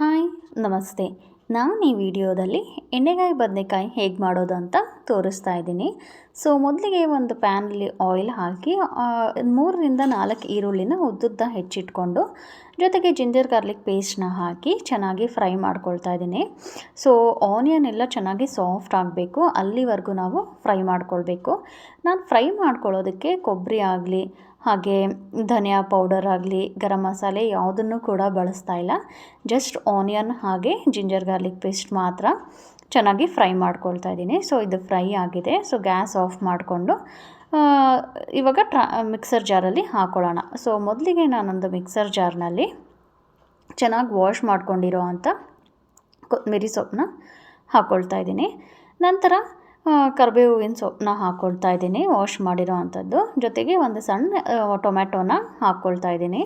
Hi, ನಮಸ್ತೆ. ನಾನು ಈ ವಿಡಿಯೋದಲ್ಲಿ ಎಣ್ಣೆಗಾಯಿ ಬದನೆಕಾಯಿ ಹೇಗೆ ಮಾಡೋದು ಅಂತ ತೋರಿಸ್ತಾ ಇದ್ದೀನಿ. ಸೊ ಮೊದಲಿಗೆ ಒಂದು ಪ್ಯಾನಲ್ಲಿ ಆಯಿಲ್ ಹಾಕಿ ಮೂರರಿಂದ ನಾಲ್ಕು ಈರುಳ್ಳಿನ ಉದ್ದುದ್ದ ಹೆಚ್ಚಿಟ್ಕೊಂಡು ಜೊತೆಗೆ ಜಿಂಜರ್ ಗಾರ್ಲಿಕ್ ಪೇಸ್ಟ್ನ ಹಾಕಿ ಚೆನ್ನಾಗಿ ಫ್ರೈ ಮಾಡ್ಕೊಳ್ತಾ ಇದ್ದೀನಿ. ಸೊ ಆನಿಯನ್ ಎಲ್ಲ ಚೆನ್ನಾಗಿ ಸಾಫ್ಟ್ ಆಗಬೇಕು. ಅಲ್ಲಿವರೆಗೂ ನಾವು ಫ್ರೈ ಮಾಡ್ಕೊಳ್ಬೇಕು. ನಾನು ಫ್ರೈ ಮಾಡ್ಕೊಳ್ಳೋದಕ್ಕೆ ಕೊಬ್ಬರಿ ಆಗಲಿ, ಹಾಗೆ ಧನಿಯಾ ಪೌಡರ್ ಆಗಲಿ, ಗರಂ ಮಸಾಲೆ ಯಾವುದನ್ನು ಕೂಡ ಬಳಸ್ತಾ ಇಲ್ಲ. ಜಸ್ಟ್ ಆನಿಯನ್ ಹಾಗೆ ಜಿಂಜರ್ ಗಾರ್ಲಿಕ್ ಪೇಸ್ಟ್ ಮಾತ್ರ ಚೆನ್ನಾಗಿ ಫ್ರೈ ಮಾಡ್ಕೊಳ್ತಾ ಇದ್ದೀನಿ. ಸೊ ಇದು ಫ್ರೈ ಆಗಿದೆ. ಸೊ ಗ್ಯಾಸ್ ಆಫ್ ಮಾಡಿಕೊಂಡು ಇವಾಗ ಟ್ರಾ, ಮಿಕ್ಸರ್ ಜಾರಲ್ಲಿ ಹಾಕೊಳ್ಳೋಣ. ಸೊ, ಮೊದಲಿಗೆ ನಾನೊಂದು ಮಿಕ್ಸರ್ ಜಾರ್ನಲ್ಲಿ ಚೆನ್ನಾಗಿ ವಾಶ್ ಮಾಡ್ಕೊಂಡಿರೋ ಅಂಥ ಕೊತ್ತಂಬರಿ ಸೊಪ್ಪನ್ನ ಹಾಕ್ಕೊಳ್ತಾ ಇದ್ದೀನಿ. ನಂತರ ಕರಿಬೇವಿನ ಸೊಪ್ಪನ್ನ ಹಾಕ್ಕೊಳ್ತಾ ಇದ್ದೀನಿ ವಾಶ್ ಮಾಡಿರೋ ಅಂಥದ್ದು. ಜೊತೆಗೆ ಒಂದು ಸಣ್ಣ ಟೊಮ್ಯಾಟೋನ ಹಾಕ್ಕೊಳ್ತಾ ಇದ್ದೀನಿ.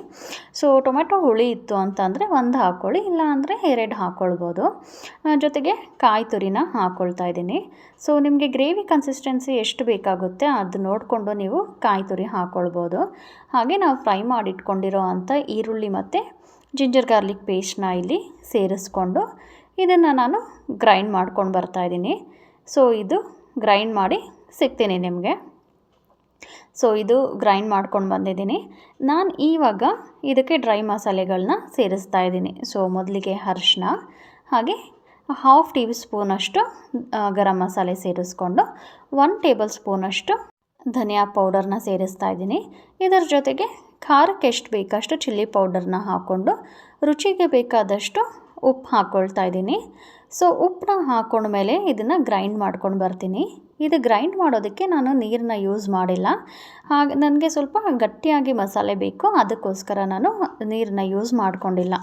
ಸೊ ಟೊಮ್ಯಾಟೊ ಹುಳಿ ಇತ್ತು ಅಂತಂದರೆ ಒಂದು ಹಾಕ್ಕೊಳ್ಳಿ ಇಲ್ಲ ಅಂದರೆ ಎರಡು ಹಾಕ್ಕೊಳ್ಬೋದು ಜೊತೆಗೆ ಕಾಯಿ ತುರಿನ ಹಾಕ್ಕೊಳ್ತಾ ಇದ್ದೀನಿ. ಸೊ ನಿಮಗೆ ಗ್ರೇವಿ ಕನ್ಸಿಸ್ಟೆನ್ಸಿ ಎಷ್ಟು ಬೇಕಾಗುತ್ತೆ ಅದು ನೋಡಿಕೊಂಡು ನೀವು ಕಾಯಿ ತುರಿ ಹಾಕ್ಕೊಳ್ಬೋದು ಹಾಗೆ ನಾವು ಫ್ರೈ ಮಾಡಿಟ್ಕೊಂಡಿರೋ ಅಂಥ ಈರುಳ್ಳಿ ಮತ್ತು ಜಿಂಜರ್ ಗಾರ್ಲಿಕ್ ಪೇಸ್ಟ್ನ ಇಲ್ಲಿ ಸೇರಿಸ್ಕೊಂಡು ಇದನ್ನು ನಾನು ಗ್ರೈಂಡ್ ಮಾಡ್ಕೊಂಡು ಬರ್ತಾಯಿದ್ದೀನಿ ಸೊ ಇದು ಗ್ರೈಂಡ್ ಮಾಡಿ ಸಿಗ್ತೀನಿ ನಿಮಗೆ. ಸೊ ಇದು ಗ್ರೈಂಡ್ ಮಾಡ್ಕೊಂಡು ಬಂದಿದ್ದೀನಿ. ನಾನು ಈವಾಗ ಇದಕ್ಕೆ ಡ್ರೈ ಮಸಾಲೆಗಳನ್ನ ಸೇರಿಸ್ತಾ ಇದ್ದೀನಿ. ಸೊ ಮೊದಲಿಗೆ ಅರ್ಶಿನ, ಹಾಗೆ ಹಾಫ್ ಟೀ ಸ್ಪೂನಷ್ಟು ಗರಂ ಮಸಾಲೆ ಸೇರಿಸ್ಕೊಂಡು ಒನ್ ಟೇಬಲ್ ಸ್ಪೂನಷ್ಟು ಧನಿಯಾ ಪೌಡರ್ನ ಸೇರಿಸ್ತಾ ಇದ್ದೀನಿ. ಇದರ ಜೊತೆಗೆ ಖಾರಕ್ಕೆ ಎಷ್ಟು ಬೇಕಷ್ಟು ಚಿಲ್ಲಿ ಪೌಡರ್ನ ಹಾಕ್ಕೊಂಡು ರುಚಿಗೆ ಬೇಕಾದಷ್ಟು ಉಪ್ಪು ಹಾಕ್ಕೊಳ್ತಾ ಇದ್ದೀನಿ. ಸೊ ಉಪ್ಪನ್ನ ಹಾಕ್ಕೊಂಡ್ಮೇಲೆ ಇದನ್ನು ಗ್ರೈಂಡ್ ಮಾಡ್ಕೊಂಡು ಬರ್ತೀನಿ. ಇದು ಗ್ರೈಂಡ್ ಮಾಡೋದಕ್ಕೆ ನಾನು ನೀರನ್ನ ಯೂಸ್ ಮಾಡಿಲ್ಲ. ಹಾಗೆ, ನನಗೆ ಸ್ವಲ್ಪ ಗಟ್ಟಿಯಾಗಿ ಮಸಾಲೆ ಬೇಕು. ಅದಕ್ಕೋಸ್ಕರ ನಾನು ನೀರನ್ನ ಯೂಸ್ ಮಾಡಿಕೊಂಡಿಲ್ಲ.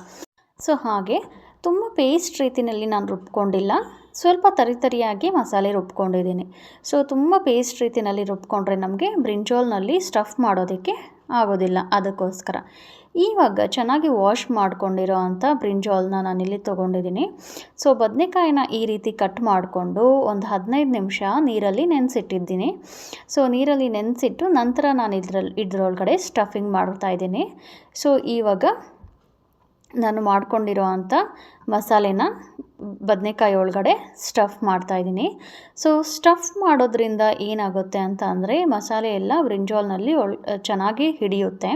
ಸೊ ಹಾಗೆ ತುಂಬ ಪೇಸ್ಟ್ ರೀತಿಯಲ್ಲಿ ನಾನು ರುಬ್ಕೊಂಡಿಲ್ಲ. ಸ್ವಲ್ಪ ತರಿತರಿಯಾಗಿ ಮಸಾಲೆ ರುಬ್ಕೊಂಡಿದ್ದೀನಿ. ಸೊ ತುಂಬ ಪೇಸ್ಟ್ ರೀತಿಯಲ್ಲಿ ರುಬ್ಕೊಂಡ್ರೆ ನಮಗೆ ಬ್ರಿಂಜೋಲ್ನಲ್ಲಿ ಸ್ಟಫ್ ಮಾಡೋದಕ್ಕೆ ಆಗೋದಿಲ್ಲ. ಅದಕ್ಕೋಸ್ಕರ. ಇವಾಗ ಚೆನ್ನಾಗಿ ವಾಶ್ ಮಾಡ್ಕೊಂಡಿರೋ ಅಂಥ ಬ್ರಿಂಜಾಲ್ನ ನಾನಿಲ್ಲಿ ತೊಗೊಂಡಿದ್ದೀನಿ. ಸೊ, ಬದನೆಕಾಯಿನ ಈ ರೀತಿ ಕಟ್ ಮಾಡಿಕೊಂಡು ಒಂದು ಹದಿನೈದು ನಿಮಿಷ ನೀರಲ್ಲಿ ನೆನೆಸಿಟ್ಟಿದ್ದೀನಿ. ಸೊ, ನೀರಲ್ಲಿ ನೆನೆಸಿಟ್ಟು ನಂತರ ನಾನು ಇದ್ರಲ್ಲಿ, ಇದ್ರೊಳಗಡೆ ಸ್ಟಫಿಂಗ್ ಮಾಡ್ತಾ ಇದ್ದೀನಿ. ಸೊ, ಇವಾಗ ನಾನು ಮಾಡ್ಕೊಂಡಿರೋ ಅಂಥ ಮಸಾಲೆನ ಬದನೆಕಾಯಿ ಒಳಗಡೆ ಸ್ಟಫ್ ಮಾಡ್ತಾಯಿದ್ದೀನಿ ಸೊ ಸ್ಟಫ್ ಮಾಡೋದ್ರಿಂದ ಏನಾಗುತ್ತೆ ಅಂತ ಅಂದರೆ ಮಸಾಲೆ ಎಲ್ಲ ಬ್ರಿಂಜೋಲ್ನಲ್ಲಿ ಒಳ್ ಚೆನ್ನಾಗಿ ಹಿಡಿಯುತ್ತೆ.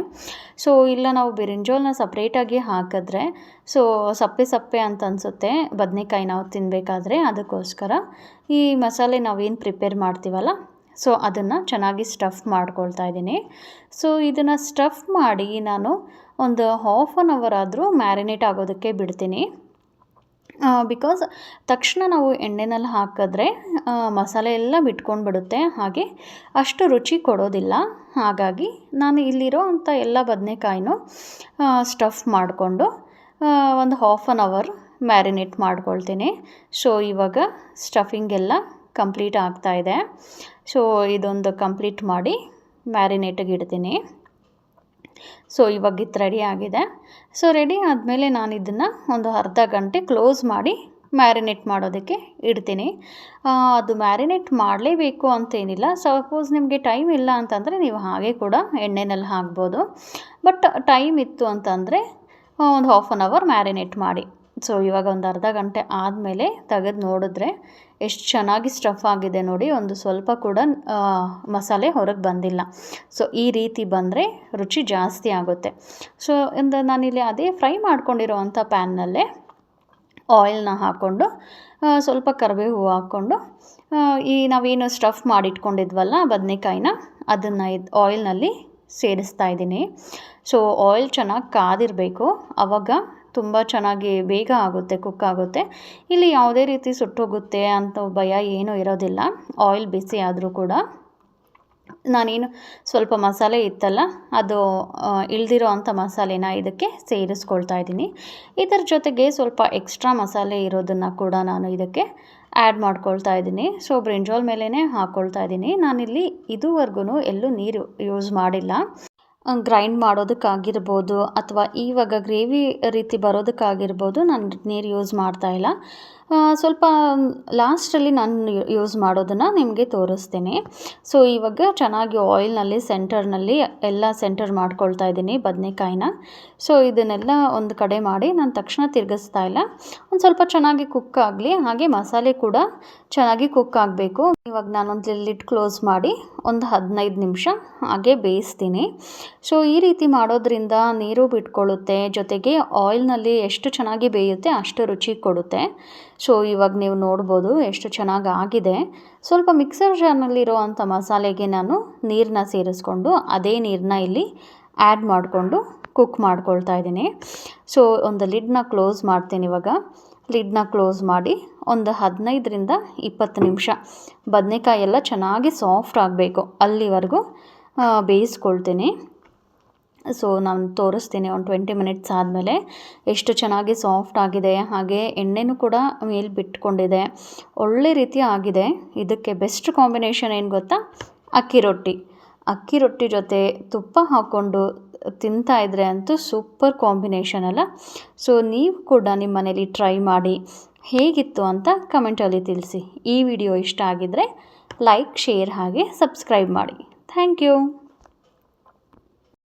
ಸೊ ಇಲ್ಲ ನಾವು ಬ್ರಿಂಜಾಲ್ನ ಸಪ್ರೇಟಾಗಿ ಹಾಕಿದ್ರೆ ಸೊ ಸಪ್ಪೆ ಸಪ್ಪೆ ಅಂತ ಅನಿಸುತ್ತೆ ಬದನೆಕಾಯಿ ನಾವು ತಿನ್ನಬೇಕಾದ್ರೆ ಅದಕ್ಕೋಸ್ಕರ ಈ ಮಸಾಲೆ ನಾವೇನು ಪ್ರಿಪೇರ್ ಮಾಡ್ತೀವಲ್ಲ ಸೊ ಅದನ್ನು ಚೆನ್ನಾಗಿ ಸ್ಟಫ್ ಮಾಡ್ಕೊಳ್ತಾ ಇದ್ದೀನಿ. ಸೊ ಇದನ್ನು ಸ್ಟಫ್ ಮಾಡಿ ನಾನು ಒಂದು ಹಾಫ್ ಆನ್ ಅವರ್ ಆದರೂ ಮ್ಯಾರಿನೇಟ್ ಆಗೋದಕ್ಕೆ ಬಿಡ್ತೀನಿ. ಬಿಕಾಸ್ ತಕ್ಷಣ ನಾವು ಎಣ್ಣೆನಲ್ಲಿ ಹಾಕಿದ್ರೆ ಮಸಾಲೆ ಎಲ್ಲ ಬಿಟ್ಕೊಂಡು ಬಿಡುತ್ತೆ ಹಾಗೆ ಅಷ್ಟು ರುಚಿ ಕೊಡೋದಿಲ್ಲ. ಹಾಗಾಗಿ ನಾನು ಇಲ್ಲಿರೋ ಅಂಥ ಎಲ್ಲ ಬದನೆಕಾಯಿನೂ ಸ್ಟಫ್ ಮಾಡಿಕೊಂಡು ಒಂದು ಹಾಫ್ ಆನ್ ಅವರ್ ಮ್ಯಾರಿನೇಟ್ ಮಾಡ್ಕೊಳ್ತೀನಿ. ಸೊ ಇವಾಗ ಸ್ಟಫಿಂಗ್ ಎಲ್ಲ ಕಂಪ್ಲೀಟ್ ಆಗ್ತಾ ಇದೆ. ಸೊ ಇದೊಂದು ಕಂಪ್ಲೀಟ್ ಮಾಡಿ ಮ್ಯಾರಿನೇಟಿಗೆ ಇಡ್ತೀನಿ. ಸೊ ಇವಾಗ ಇದು ರೆಡಿ ಆಗಿದೆ. ಸೊ ರೆಡಿ ಆದಮೇಲೆ ನಾನು ಇದನ್ನು ಒಂದು ಅರ್ಧ ಗಂಟೆ ಕ್ಲೋಸ್ ಮಾಡಿ ಮ್ಯಾರಿನೇಟ್ ಮಾಡೋದಕ್ಕೆ ಇಡ್ತೀನಿ. ಅದು ಮ್ಯಾರಿನೇಟ್ ಮಾಡಲೇಬೇಕು ಅಂತೇನಿಲ್ಲ. ಸಪೋಸ್ ನಿಮಗೆ ಟೈಮ್ ಇಲ್ಲ ಅಂತಂದರೆ ನೀವು ಹಾಗೆ ಕೂಡ ಎಣ್ಣೆನಲ್ಲಿ ಹಾಕ್ಬೋದು. ಬಟ್ ಟೈಮ್ ಇತ್ತು ಅಂತಂದರೆ ಒಂದು ಹಾಫ್ ಆನ್ ಅವರ್ ಮ್ಯಾರಿನೇಟ್ ಮಾಡಿ. ಸೊ ಇವಾಗ ಒಂದು ಅರ್ಧ ಗಂಟೆ ಆದಮೇಲೆ ತೆಗೆದು ನೋಡಿದ್ರೆ ಎಷ್ಟು ಚೆನ್ನಾಗಿ ಸ್ಟಫ್ ಆಗಿದೆ ನೋಡಿ. ಒಂದು ಸ್ವಲ್ಪ ಕೂಡ ಮಸಾಲೆ ಹೊರಗೆ ಬಂದಿಲ್ಲ. ಸೊ ಈ ರೀತಿ ಬಂದರೆ ರುಚಿ ಜಾಸ್ತಿ ಆಗುತ್ತೆ. ಸೊ ಇಂದ ನಾನಿಲ್ಲಿ ಅದೇ ಫ್ರೈ ಮಾಡ್ಕೊಂಡಿರೋ ಅಂಥ ಪ್ಯಾನ್ನಲ್ಲೇ ಆಯಿಲ್ನ ಹಾಕ್ಕೊಂಡು ಸ್ವಲ್ಪ ಕರಿಬೇವು ಹಾಕ್ಕೊಂಡು ಆ, ಈ ನಾವೇನು ಸ್ಟಫ್ ಮಾಡಿಟ್ಕೊಂಡಿದ್ವಲ್ಲ ಬದನೆಕಾಯಿನ ಅದನ್ನು ಇದು ಆಯಿಲ್ನಲ್ಲಿ ಸೇರಿಸ್ತಾ ಇದ್ದೀನಿ. ಸೊ ಆಯಿಲ್ ಚೆನ್ನಾಗಿ ಕಾದಿರಬೇಕು. ಆವಾಗ ತುಂಬ ಚೆನ್ನಾಗಿ ಬೇಗ ಆಗುತ್ತೆ ಕುಕ್ ಆಗುತ್ತೆ. ಇಲ್ಲಿ ಯಾವುದೇ ರೀತಿ ಸುಟ್ಟೋಗುತ್ತೆ ಅಂತ ಭಯ ಏನೂ ಇರೋದಿಲ್ಲ. ಆಯಿಲ್ ಬಿಸಿ ಆದರೂ ಕೂಡ. ನಾನೇನು ಸ್ವಲ್ಪ ಮಸಾಲೆ ಇತ್ತಲ್ಲ, ಅದು ಇಳ್ದಿರೋ ಅಂಥ ಮಸಾಲೆನ ಇದಕ್ಕೆ ಸೇರಿಸ್ಕೊಳ್ತಾ ಇದ್ದೀನಿ. ಇದರ ಜೊತೆಗೆ ಸ್ವಲ್ಪ ಎಕ್ಸ್ಟ್ರಾ ಮಸಾಲೆ ಇರೋದನ್ನು ಕೂಡ ನಾನು ಇದಕ್ಕೆ ಆ್ಯಡ್ ಮಾಡ್ಕೊಳ್ತಾ ಇದ್ದೀನಿ. ಸೊ ಬ್ರಿಂಜಾಲ್ ಮೇಲೇ ಹಾಕ್ಕೊಳ್ತಾ ಇದ್ದೀನಿ. ನಾನಿಲ್ಲಿ ಇದುವರೆಗೂ ಎಲ್ಲೂ ನೀರು ಯೂಸ್ ಮಾಡಿಲ್ಲ. ಗ್ರೈಂಡ್ ಮಾಡೋದಕ್ಕಾಗಿರ್ಬೋದು ಅಥವಾ ಇವಾಗ ಗ್ರೇವಿ ರೀತಿ ಬರೋದಕ್ಕಾಗಿರ್ಬೋದು ನಾನು ನೀರು ಯೂಸ್ ಮಾಡ್ತಾ ಇಲ್ಲ. ಸ್ವಲ್ಪ ಲಾಸ್ಟಲ್ಲಿ ನಾನು ಯೂಸ್ ಮಾಡೋದನ್ನು ನಿಮಗೆ ತೋರಿಸ್ತೀನಿ. ಸೊ, ಇವಾಗ ಚೆನ್ನಾಗಿ ಆಯಿಲ್ನಲ್ಲಿ, ಸೆಂಟರ್ನಲ್ಲಿ ಎಲ್ಲ ಸೆಂಟರ್ ಮಾಡ್ಕೊಳ್ತಾ ಇದ್ದೀನಿ ಬದನೆಕಾಯಿನ. ಸೊ, ಇದನ್ನೆಲ್ಲ ಒಂದು ಕಡೆ ಮಾಡಿ ನಾನು ತಕ್ಷಣ ತಿರುಗಿಸ್ತಾ ಇಲ್ಲ. ಒಂದು ಸ್ವಲ್ಪ ಚೆನ್ನಾಗಿ ಕುಕ್ ಆಗಲಿ, ಹಾಗೆ ಮಸಾಲೆ ಕೂಡ ಚೆನ್ನಾಗಿ ಕುಕ್ ಆಗಬೇಕು. ಇವಾಗ ನಾನೊಂದು ಲಿಟ್ ಕ್ಲೋಸ್ ಮಾಡಿ ಒಂದು ಹದಿನೈದು ನಿಮಿಷ ಹಾಗೆ ಬೇಯಿಸ್ತೀನಿ. ಸೊ, ಈ ರೀತಿ ಮಾಡೋದ್ರಿಂದ ನೀರು ಬಿಟ್ಕೊಳ್ಳುತ್ತೆ, ಜೊತೆಗೆ ಆಯಿಲ್ನಲ್ಲಿ ಎಷ್ಟು ಚೆನ್ನಾಗಿ ಬೇಯುತ್ತೆ ಅಷ್ಟು ರುಚಿ ಕೊಡುತ್ತೆ. ಸೊ ಇವಾಗ ನೀವು ನೋಡ್ಬೋದು ಎಷ್ಟು ಚೆನ್ನಾಗಿ ಆಗಿದೆ. ಸ್ವಲ್ಪ ಮಿಕ್ಸರ್ ಜಾರ್ನಲ್ಲಿರೋ ಅಂಥ ಮಸಾಲೆಗೆ ನಾನು ನೀರನ್ನ ಸೇರಿಸ್ಕೊಂಡು ಅದೇ ನೀರನ್ನ ಇಲ್ಲಿ ಆ್ಯಡ್ ಮಾಡಿಕೊಂಡು ಕುಕ್ ಮಾಡ್ಕೊಳ್ತಾ ಇದ್ದೀನಿ. ಸೊ ಒಂದು ಲಿಡ್ನ ಕ್ಲೋಸ್ ಮಾಡ್ತೀನಿ ಇವಾಗ. ಲಿಡ್ನ ಕ್ಲೋಸ್ ಮಾಡಿ ಒಂದು ಹದಿನೈದರಿಂದ ಇಪ್ಪತ್ತು ನಿಮಿಷ. ಬದನೆಕಾಯಿ ಎಲ್ಲ ಚೆನ್ನಾಗಿ ಸಾಫ್ಟ್ ಆಗಬೇಕು ಅಲ್ಲಿವರೆಗೂ ಬೇಯಿಸ್ಕೊಳ್ತೀನಿ. ಸೊ ನಾನು ತೋರಿಸ್ತೀನಿ ಒಂದು ಟ್ವೆಂಟಿ ಮಿನಿಟ್ಸ್ ಆದಮೇಲೆ ಎಷ್ಟು ಚೆನ್ನಾಗಿ ಸಾಫ್ಟ್ ಆಗಿದೆ, ಹಾಗೆ ಎಣ್ಣೆನೂ ಕೂಡ ಮೇಲೆ ಬಿಟ್ಕೊಂಡಿದೆ. ಒಳ್ಳೆ ರೀತಿ ಆಗಿದೆ. ಇದಕ್ಕೆ ಬೆಸ್ಟ್ ಕಾಂಬಿನೇಷನ್ ಏನು ಗೊತ್ತಾ? ಅಕ್ಕಿ ರೊಟ್ಟಿ. ಅಕ್ಕಿ ರೊಟ್ಟಿ ಜೊತೆ ತುಪ್ಪ ಹಾಕ್ಕೊಂಡು ತಿಂತಾ ಇದ್ರೆ ಅಂತೂ ಸೂಪರ್ ಕಾಂಬಿನೇಷನ್ ಅಲ್ಲ? ಸೊ ನೀವು ಕೂಡ ನಿಮ್ಮ ಮನೇಲಿ ಟ್ರೈ ಮಾಡಿ ಹೇಗಿತ್ತು ಅಂತ ಕಮೆಂಟಲ್ಲಿ ತಿಳಿಸಿ. ಈ ವಿಡಿಯೋ ಇಷ್ಟ ಆಗಿದ್ದರೆ ಲೈಕ್ ಶೇರ್ ಹಾಗೆ ಸಬ್ಸ್ಕ್ರೈಬ್ ಮಾಡಿ. Thank you